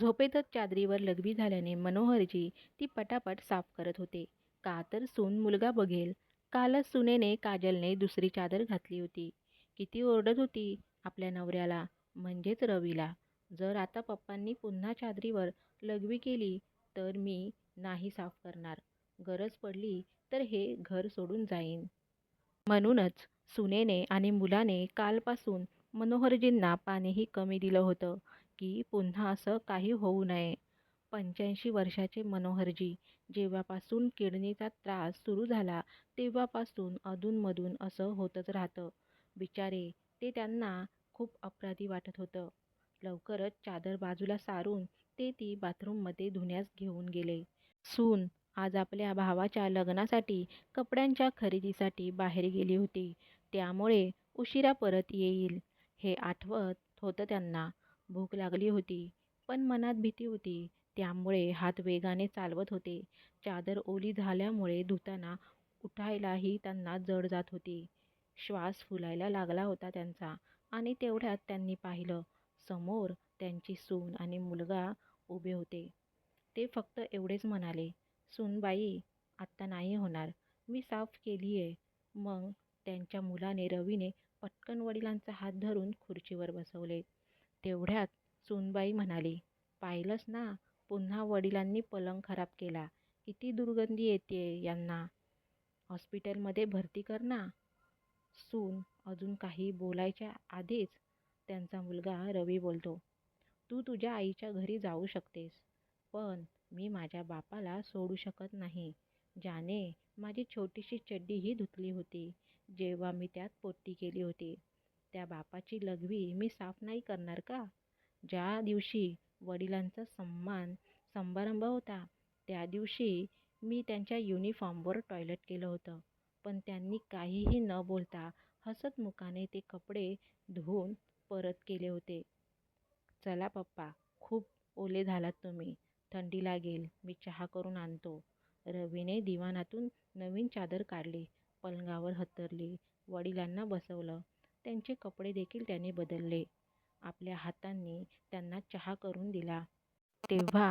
झोपेतच चादरीवर लघवी झाल्याने मनोहरजी ती पटापट साफ करत होते. का तर सून मुलगा बघेल. कालच सुनेने काजलने दुसरी चादर घातली होती. किती ओरडत होती आपल्या नवऱ्याला म्हणजेच रवीला. जर आता पप्पांनी पुन्हा चादरीवर लघवी केली तर मी नाही साफ करणार. गरज पडली तर हे घर सोडून जाईन. म्हणूनच सुनेने आणि मुलाने कालपासून मनोहरजींना पाणीही कमी दिलं होतं की पुन्हा असं काही होऊ नये. पंच्याऐंशी वर्षाचे मनोहरजी जेव्हापासून किडनीचा त्रास सुरू झाला तेव्हापासून अधूनमधून असं होतच राहतं. बिचारे ते त्यांना खूप अपराधी वाटत होतं. लवकरच चादर बाजूला सारून ते ती बाथरूममध्ये धुण्यास घेऊन गेले. सून आज आपल्या भावाच्या लग्नासाठी कपड्यांच्या खरेदीसाठी बाहेर गेली होती. त्यामुळे उशिरा परत येईल हे आठवत होतं त्यांना. भूक लागली होती पण मनात भीती होती त्यामुळे हात वेगाने चालवत होते. चादर ओली झाल्यामुळे धुताना उठायलाही त्यांना जड जात होती. श्वास फुलायला लागला होता त्यांचा आणि तेवढ्यात त्यांनी पाहिलं. समोर त्यांची सून आणि मुलगा उभे होते. ते फक्त एवढेच म्हणाले, सूनबाई आत्ता नाही होणार. मी साफ केली आहे मग त्यांच्या मुलाने रवीने पटकन वडिलांचा हात धरून खुर्चीवर बसवले. तेवढ्यात सूनबाई म्हणाली, पाहिलंस ना पुन्हा वडिलांनी पलंग खराब केला. किती दुर्गंधी येते यांना. हॉस्पिटलमध्ये भरती कर ना. सून अजून काही बोलायच्या आधीच त्यांचा मुलगा रवी बोलतो, तू तुझ्या आईच्या घरी जाऊ शकतेस. पण मी माझ्या बापाला सोडू शकत नाही. ज्याने माझी छोटीशी चड्डीही धुतली होती जेव्हा मी त्यात पोट्टी केली होती. त्या बापाची लघवी मी साफ नाही करणार का? ज्या दिवशी वडिलांचा सन्मान समारंभ होता त्या दिवशी मी त्यांच्या युनिफॉर्मवर टॉयलेट केलं होतं. पण त्यांनी काहीही न बोलता हसतमुखाने ते कपडे धुवून परत केले होते. चला पप्पा खूप ओले झालात तुम्ही. थंडी लागेल. मी चहा करून आणतो. रवीने दिवाणातून नवीन चादर काढली. पलंगावर हतरली वडिलांना बसवलं. त्यांचे कपडे देखील त्याने बदलले. आपल्या हातांनी त्यांना चहा करून दिला. तेव्हा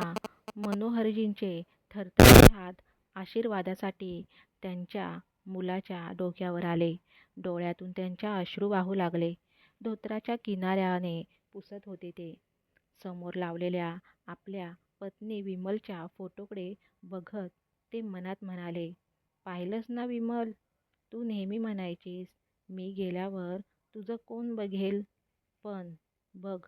मनोहरजींचे थरथरते हात आशीर्वादासाठी त्यांच्या मुलाच्या डोक्यावर आले. डोळ्यातून त्यांच्या अश्रू वाहू लागले. धोतराच्या किनाऱ्याने पुसत होते ते. समोर लावलेल्या आपल्या पत्नी विमलच्या फोटोकडे बघत ते मनात म्हणाले, पाहिलंस ना विमल, तू नेहमी म्हणायचीस मी गेल्यावर तुझं कोण बघेल. पण बघ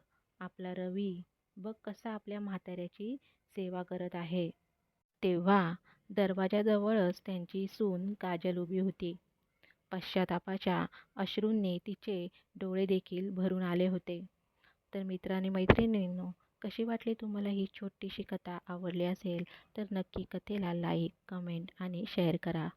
आपला रवी बघ कसा आपल्या म्हाताऱ्याची सेवा करत आहे. तेव्हा दरवाजाजवळच त्यांची सून काजल उभी होती. पश्चातापाच्या अश्रूंनी तिचे डोळे देखील भरून आले होते. तर मित्रांनी मैत्रिणींनो कशी वाटली तुम्हाला ही छोटीशी कथा? आवडली असेल तर नक्की कथेला लाईक, कमेंट आणि शेअर करा.